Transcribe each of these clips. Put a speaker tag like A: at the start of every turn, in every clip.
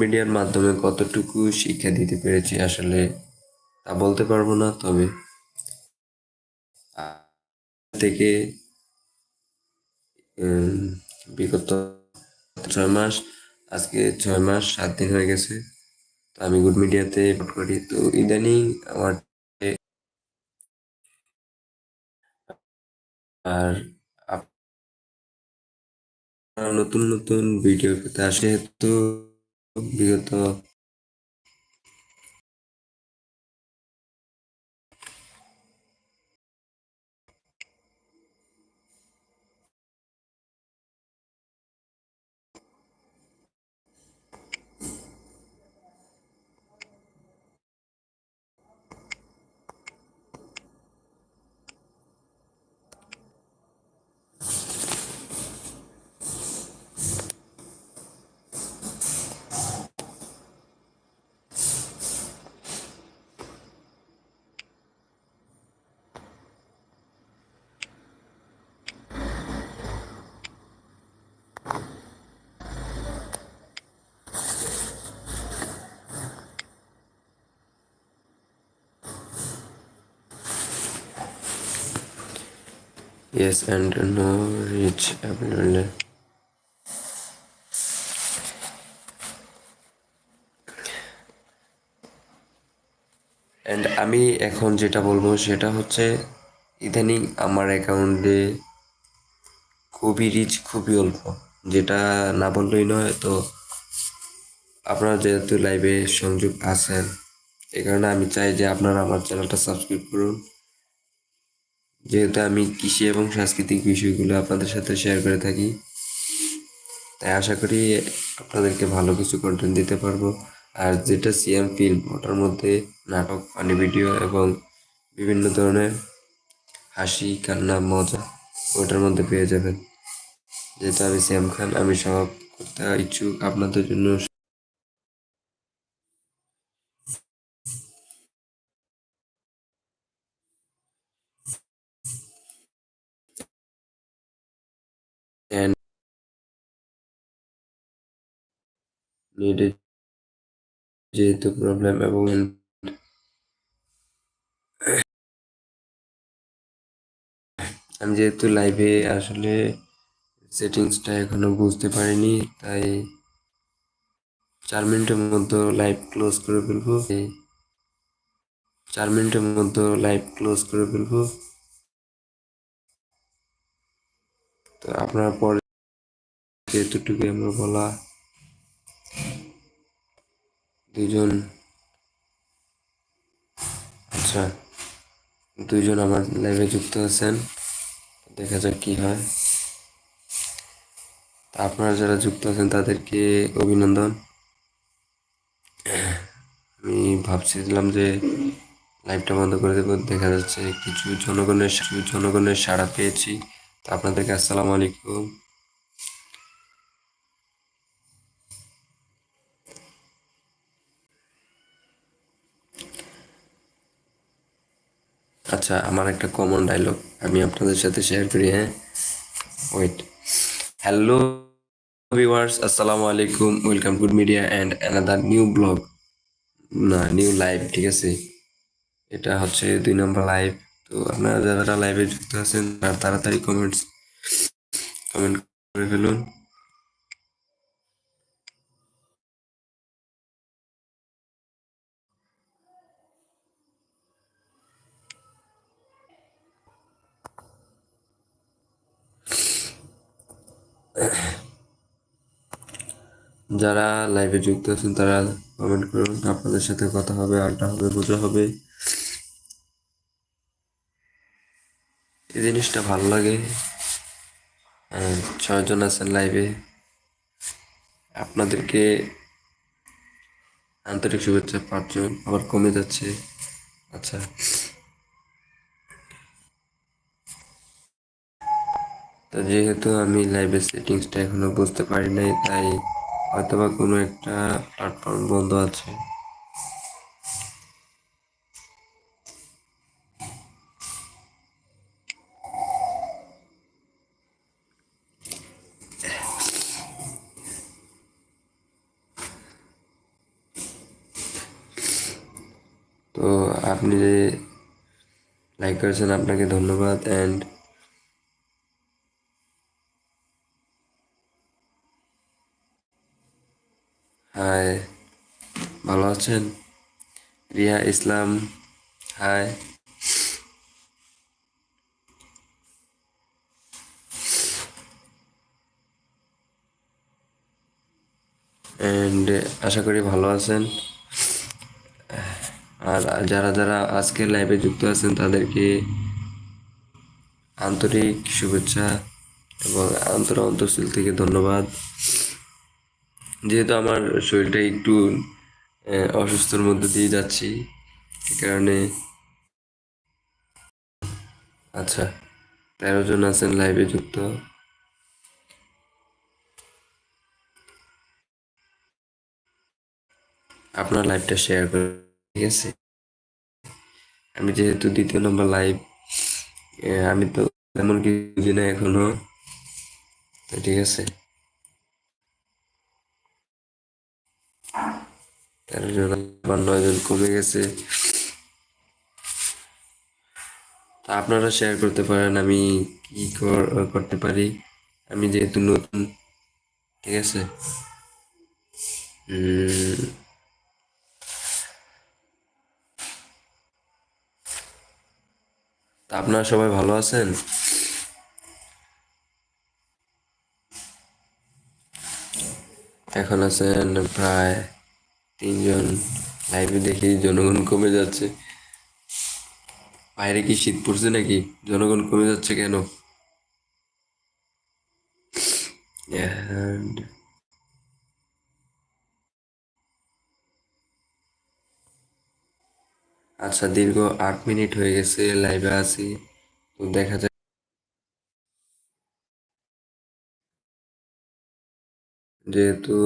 A: মিডিয়ার মাধ্যমে কতটুকু শিক্ষা দিতে পেরেছি আসলে তা বলতে পারব না, তবে থেকে বিগত ছয় মাস, আজকে ছয় মাস, সাত দিন হয়ে গেছে। তো আমি গুড মিডিয়াতে রিপোর্ট করি। তো ইদানিং আমার আর নতুন নতুন ভিডিও পেতে আসে। তো বিগত yes, and no reach available. And আমি এখন যেটা বলব সেটা হচ্ছে, ইদানিং আমার অ্যাকাউন্টে খুবই রিচ খুবই অল্প। যেটা না বললেই নয়, তো আপনারা যেহেতু লাইভে সংযোগ আছেন এই কারণে আমি চাই যে আপনারা আমার চ্যানেলটা সাবস্ক্রাইব করুন। যেহেতু আমি কৃষি এবং সাংস্কৃতিক বিষয়গুলো আপনাদের সাথে শেয়ার করে থাকি, তাই আশা করি আপনাদেরকে ভালো কিছু কন্টেন্ট দিতে পারব। আর যেটা সিএম ফিল্ম ওটার মধ্যে নাটক ফানি ভিডিও এবং বিভিন্ন ধরনের হাসি, কান্না, মজা ওটার মধ্যে পেয়ে যাবেন। যেহেতু আমি সিএম খান, আমি সব করতে ইচ্ছুক আপনাদের জন্য। And needed যেহেতু প্রবলেম এবং আমি যেহেতু লাইভে আসলে সেটিংসটা এখনও বুঝতে পারিনি, তাই চার মিনিটের মধ্যে লাইভ ক্লোজ করে ফেলব। চার মিনিটের মধ্যে লাইভ ক্লোজ করে ফেলব। আপনার পরে এতটুকু আমরা বলা? দুজন আচ্ছা দুইজন আমার লাইভে যুক্ত আছেন। দেখা যাক কি হয়। আপনারা যারা যুক্ত আছেন, তাদেরকে অভিনন্দন। আমি ভাবছিলাম যে লাইভটা বন্ধ করে দেবো। দেখা যাচ্ছে কিছু জনগণের জনগণের সাড়া পেয়েছি। আপনাদেরকে আসসালামু আলাইকুম। আচ্ছা আমার একটা কমন ডায়লগ আমি আপনাদের সাথে শেয়ার করি হ্যাঁ? ওয়েট হ্যালো ভিউয়ার্স আসসালামু আলাইকুম। Welcome good media and another new blog না নিউ লাইভ ঠিক আছে? এটা হচ্ছে দুই নম্বর লাইভ তো আপনারা যারা লাইভে যুক্ত আছেন, তারা তাড়াতাড়ি কমেন্টস কমেন্ট করে ফেলুন। যারা লাইভে যুক্ত আছেন, তারা কমেন্ট করুন। আপনাদের সাথে কথা হবে, আড্ডা হবে বোঝা হবে। এই জিনিসটা ভালো লাগে। ছয়জন আছেন লাইভে আপনাদেরকে আন্তরিক শুভেচ্ছা, পাঁচজন। আবার কমে যাচ্ছে। আচ্ছা। তো যেহেতু আমি লাইভের সেটিংসটা এখনও বুঝতে পারি নাই, তাই হয়তোবা কোনো একটা প্ল্যাটফর্ম বন্ধ আছে তো আপনি যে লাইক করেছেন, আপনাকে ধন্যবাদ অ্যান্ড হাই ভালো আছেন? রিয়া ইসলাম হাই অ্যান্ড আশা করি ভালো আছেন। আর যারা যারা আজকের লাইভে যুক্ত আছেন, তাদেরকে আন্তরিক শুভেচ্ছা এবং আন্তর অন্তঃস্থল থেকে ধন্যবাদ। যেহেতু আমার শরীরটা একটু অসুস্থর মধ্যে দিয়ে যাচ্ছি, এ কারণে আচ্ছা তেরো জন আছেন লাইভে যুক্ত। আপনার লাইভটা শেয়ার করুন। ঠিক আছে। আমি যেহেতু দ্বিতীয় নম্বর লাইভ আমি তো তেমন না এখনও। ঠিক আছে। তেরো জন আবার নয় জন কমে গেছে। আপনারা শেয়ার করতে পারেন আমি কি কর- করতে পারি। আমি যেহেতু নতুন ঠিক আছে? উম, আপনারা সবাই ভালো আছেন? এখন আছেন প্রায় তিনজন। লাইভে দেখি জনগণ কমে যাচ্ছে। বাইরে কি শীত পড়ছে নাকি? জনগণ কমে যাচ্ছে কেন? And আচ্ছা দীর্ঘ আট মিনিট হয়ে গেছে লাইভে আছি। তো দেখা যাক। যেহেতু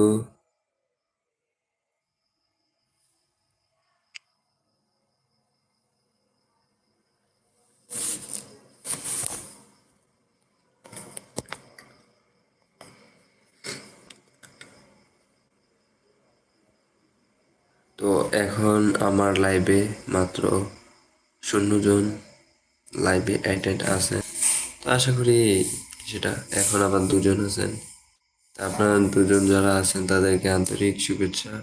A: তো এখন আমার লাইভে মাত্র শূন্য জন লাইভে অ্যাটেন্ড আছে। তো আশা করি সেটা এখন আবার দুজন আছেন। তা আপনারা দুজন যারা আছেন, তাদেরকে আন্তরিক শুভেচ্ছা।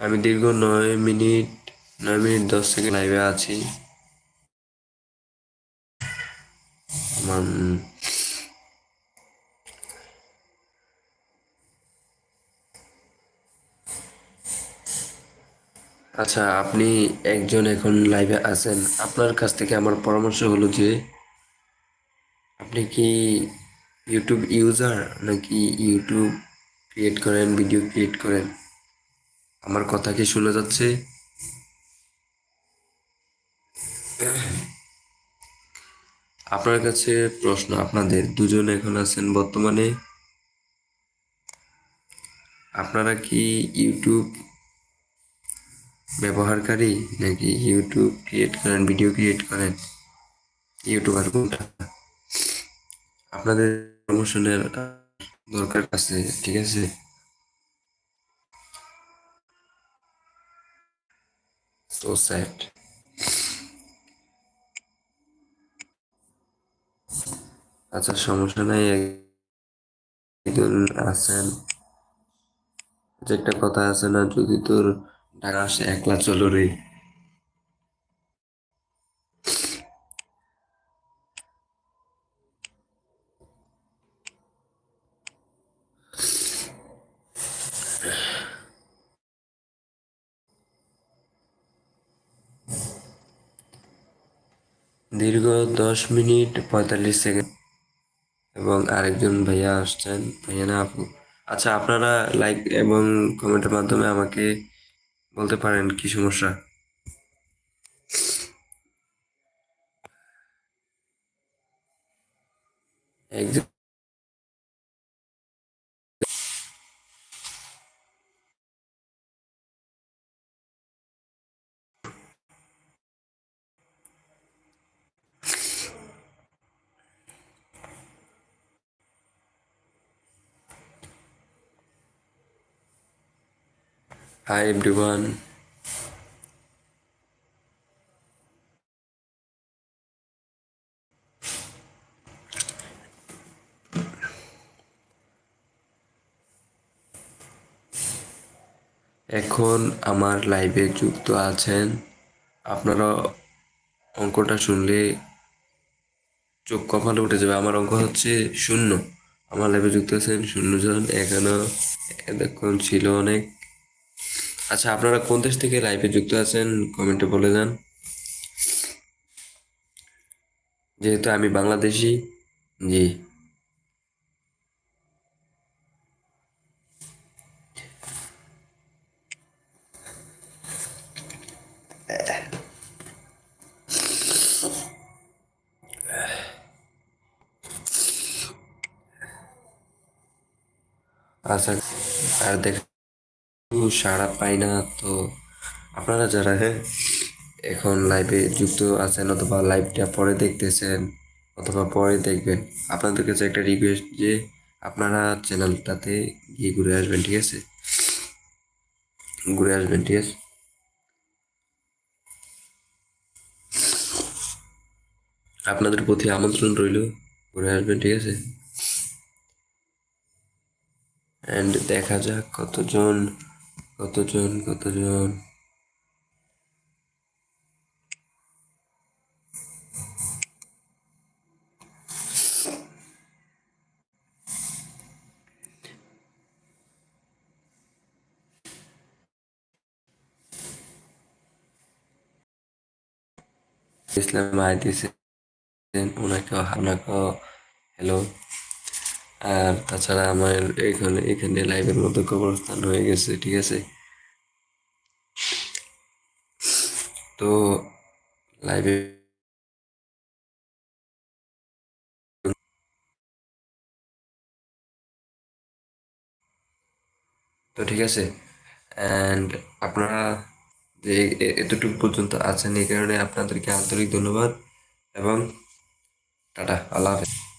A: আমি দীর্ঘ নয় মিনিট নয় মিনিট দশ সেকেন্ড লাইভে আছি। আমার আচ্ছা আপনি একজন এখন লাইভে আছেন। আপনার কাছ থেকে আমার পরামর্শ হলো যে, আপনি কি ইউটিউব ইউজার নাকি ইউটিউব ক্রিয়েট করেন ভিডিও ক্রিয়েট করেন? আমার কথা কি শোনা যাচ্ছে? আপনার কাছে প্রশ্ন, আপনাদের দুজন এখন আছেন বর্তমানে। আপনারা কি ইউটিউব ব্যবহারকারী নাকি ইউটিউব ক্রিয়েট করেন ভিডিও ক্রিয়েট করেন? ইউটিউবার কোনটা? আপনাদের প্রমোশনের দরকার আছে, ঠিক আছে? সো স্যাড আচ্ছা সমস্যা নাই, একজন আছেন। যে একটা কথা আছে না, যদি তোর ঢাকা আসে, একলা চলো রে। দীর্ঘ দশ মিনিট পঁয়তাল্লিশ সেকেন্ড। এবং আরেকজন ভাইয়া আসছেন। ভাইয়া না আপু। আচ্ছা আপনারা লাইক এবং কমেন্টের মাধ্যমে আমাকে বলতে পারেন কি সমস্যা? একজন হাই এভরিওয়ান এখন আমার লাইভে যুক্ত আছেন। আপনারা অঙ্কটা শুনলে চোখ কপালে উঠে যাবে। আমার অঙ্ক হচ্ছে শূন্য। আমার লাইভে যুক্ত আছেন শূন্য জন এখানে এতক্ষণ ছিল অনেক। আচ্ছা আপনারা কোন দেশ থেকে লাইভে যুক্ত আছেন? কমেন্টে বলে যান। যেহেতু আমি বাংলাদেশি, জি। আচ্ছা আর দেখ সাড়া পাই না, তো আপনারা যারা হ্যাঁ এখন লাইভে যুক্ত আছেন অথবা লাইভটা পরে দেখতেছেন অথবা পরে দেখবেন, আপনাদের কাছে একটা রিকোয়েস্ট যে আপনারা চ্যানেলটাতে গিয়ে ঘুরে আসবেন, ঠিক আছে? ঘুরে আসবেন, ঠিক আছে? আপনাদের প্রতি আমন্ত্রণ রইল, ঘুরে আসবেন, ঠিক আছে? অ্যান্ড দেখা যাক কতজন কতজন কতজন ইসলাম আই দিয়েছেন ওনাকে ওনাকে হ্যালো আর তাছাড়া আমার এখানে এখানে লাইভের মতো কবরস্থান হয়ে গেছে, ঠিক আছে? তো লাইভে তো ঠিক আছে? অ্যান্ড আপনারা যে এতটুকু পর্যন্ত আছেন এই কারণে আপনাদেরকে আন্তরিক ধন্যবাদ এবং টাটা, আল্লাহ হাফেজ।